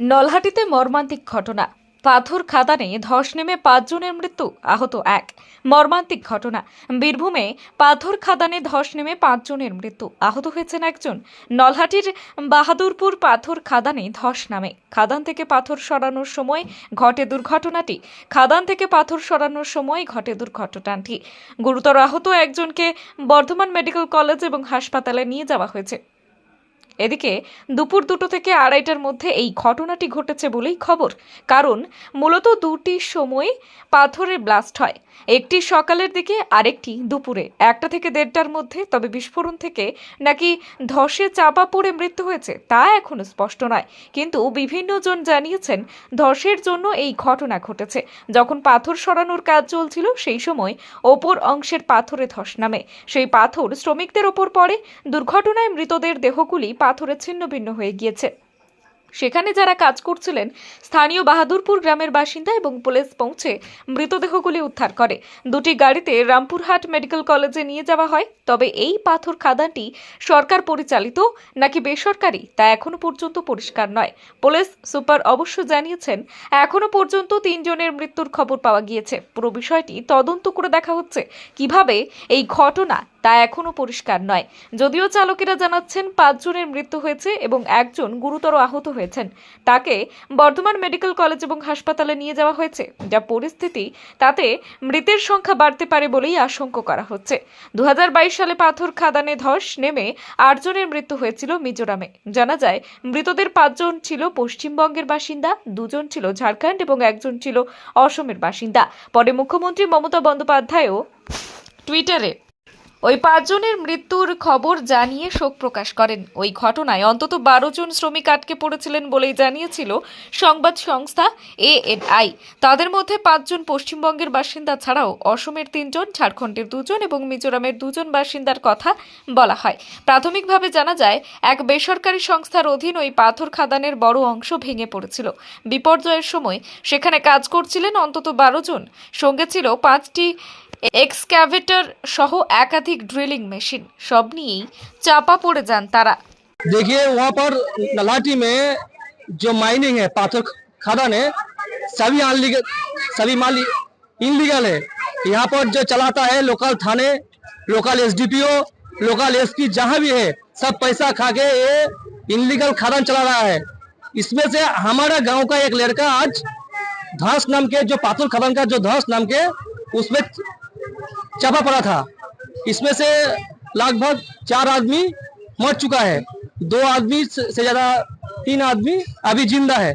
নলহাটিতে মর্মান্তিক ঘটনা। পাথর খাদানে ধস নেমে পাঁচজনের মৃত্যু, আহত এক। মর্মান্তিক ঘটনা। বীরভূমে পাথর খাদানে ধস নেমে পাঁচজনের মৃত্যু, আহত হয়েছেন একজন। নলহাটির বাহাদুরপুর পাথর খাদানে ধস নামে। খাদান থেকে পাথর সরানোর সময় ঘটে দুর্ঘটনাটি। খাদান থেকে পাথর সরানোর সময় ঘটে দুর্ঘটনাটি। গুরুতর আহত একজনকে বর্ধমান মেডিকেল কলেজ এবং হাসপাতালে নিয়ে যাওয়া হয়েছে। এদিকে দুপুর দুটো থেকে আড়াইটার মধ্যে এই ঘটনাটি ঘটেছে বলেই খবর। কারণ মূলত দুটি সময় পাথরের ব্লাস্ট হয়। একটি সকালের দিকে, আরেকটি দুপুরে। একটা থেকে দেড়টার মধ্যে, তবে বিস্ফোরণ থেকে নাকি ধসে চাপা পড়ে মৃত্যু হয়েছে তা এখনও স্পষ্ট নয়। কিন্তু বিভিন্ন জন জানিয়েছেন ধসের জন্য এই ঘটনা ঘটেছে। যখন পাথর সরানোর কাজ চলছিল, সেই সময় ওপর অংশের পাথরে ধস নামে। সেই পাথর শ্রমিকদের ওপর পড়ে। দুর্ঘটনায় মৃতদের দেহগুলি পাথরে ছিন্ন ভিন্ন হয়ে গিয়েছে। সেখানে যারা কাজ করছিলেন, স্থানীয় বাহাদুরপুর গ্রামের বাসিন্দা এবং পুলিশ পৌঁছে মৃতদেহগুলি উদ্ধার করে। দুটি গাড়িতে রামপুরহাট মেডিকেল কলেজে নিয়ে যাওয়া হয়, তবে এই পাথর খাদানটি সরকার পরিচালিত নাকি বেসরকারি তা এখনও পর্যন্ত পরিষ্কার নয়। পুলিশ সুপার অবশ্য জানিয়েছেন, এখনও পর্যন্ত তিনজনের মৃত্যুর খবর পাওয়া গিয়েছে। পুরো বিষয়টি তদন্ত করে দেখা হচ্ছে। কীভাবে এই ঘটনা তা এখনও পরিষ্কার নয়। যদিও চালকেরা জানাচ্ছেন পাঁচজনের মৃত্যু হয়েছে এবং একজন গুরুতর আহত হয়েছেন। তাকে বর্ধমান মেডিকেল কলেজ এবং হাসপাতালে নিয়ে যাওয়া হয়েছে। যা পরিস্থিতি তাতে মৃতের সংখ্যা বাড়তে পারে বলেই আশঙ্কা করা হচ্ছে। দু হাজার বাইশ সালে পাথর খাদানে ধস নেমে আটজনের মৃত্যু হয়েছিল মিজোরামে। জানা যায়, মৃতদের পাঁচজন ছিল পশ্চিমবঙ্গের বাসিন্দা, দুজন ছিল ঝাড়খণ্ড এবং একজন ছিল অসমের বাসিন্দা। পরে মুখ্যমন্ত্রী মমতা বন্দ্যোপাধ্যায়ও টুইটারে ওই পাঁচজনের মৃত্যুর খবর জানিয়ে শোক প্রকাশ করেন। ওই ঘটনায় অন্তত বারো জন শ্রমিক আটকে পড়েছিলেন বলেই জানিয়েছিল সংবাদ সংস্থা এএনআই। তাদের মধ্যে পাঁচজন পশ্চিমবঙ্গের বাসিন্দা ছাড়াও অসমের তিনজন, ঝাড়খণ্ডের দুজন এবং মিজোরামের দুজন বাসিন্দার কথা বলা হয়। প্রাথমিকভাবে জানা যায়, এক বেসরকারি সংস্থার অধীন ওই পাথর খাদানের বড় অংশ ভেঙে পড়েছিল। বিপর্যয়ের সময় সেখানে কাজ করছিলেন অন্তত বারো জন। সঙ্গে ছিল পাঁচটি এক্সক্যাভেটর সহ একাধিক ড্রিলিং মেশিন সব নিয়েই চাপা পড়ে যান তারা देखिए वहाँ पर नलाटी में जो माइनिंग है पाथर खदान है सभी अनलीगल सभी माल इनलीगल है यहाँ पर जो चलाता है लोकल थाने लोकल एसडीपीओ लोकल एसपी जहाँ भी है सब पैसा खा के ये इनलीगल खदान चला रहा है इसमें से हमारा गांव का एक लड़का आज धस नाम के जो पाथर खदान का जो धस नाम के उसमें चापा पड़ा था। इसमें से लगभग चार आदमी मर चुका है। दो आदमी से ज़्यादा, तीन आदमी अभी ज़िंदा है।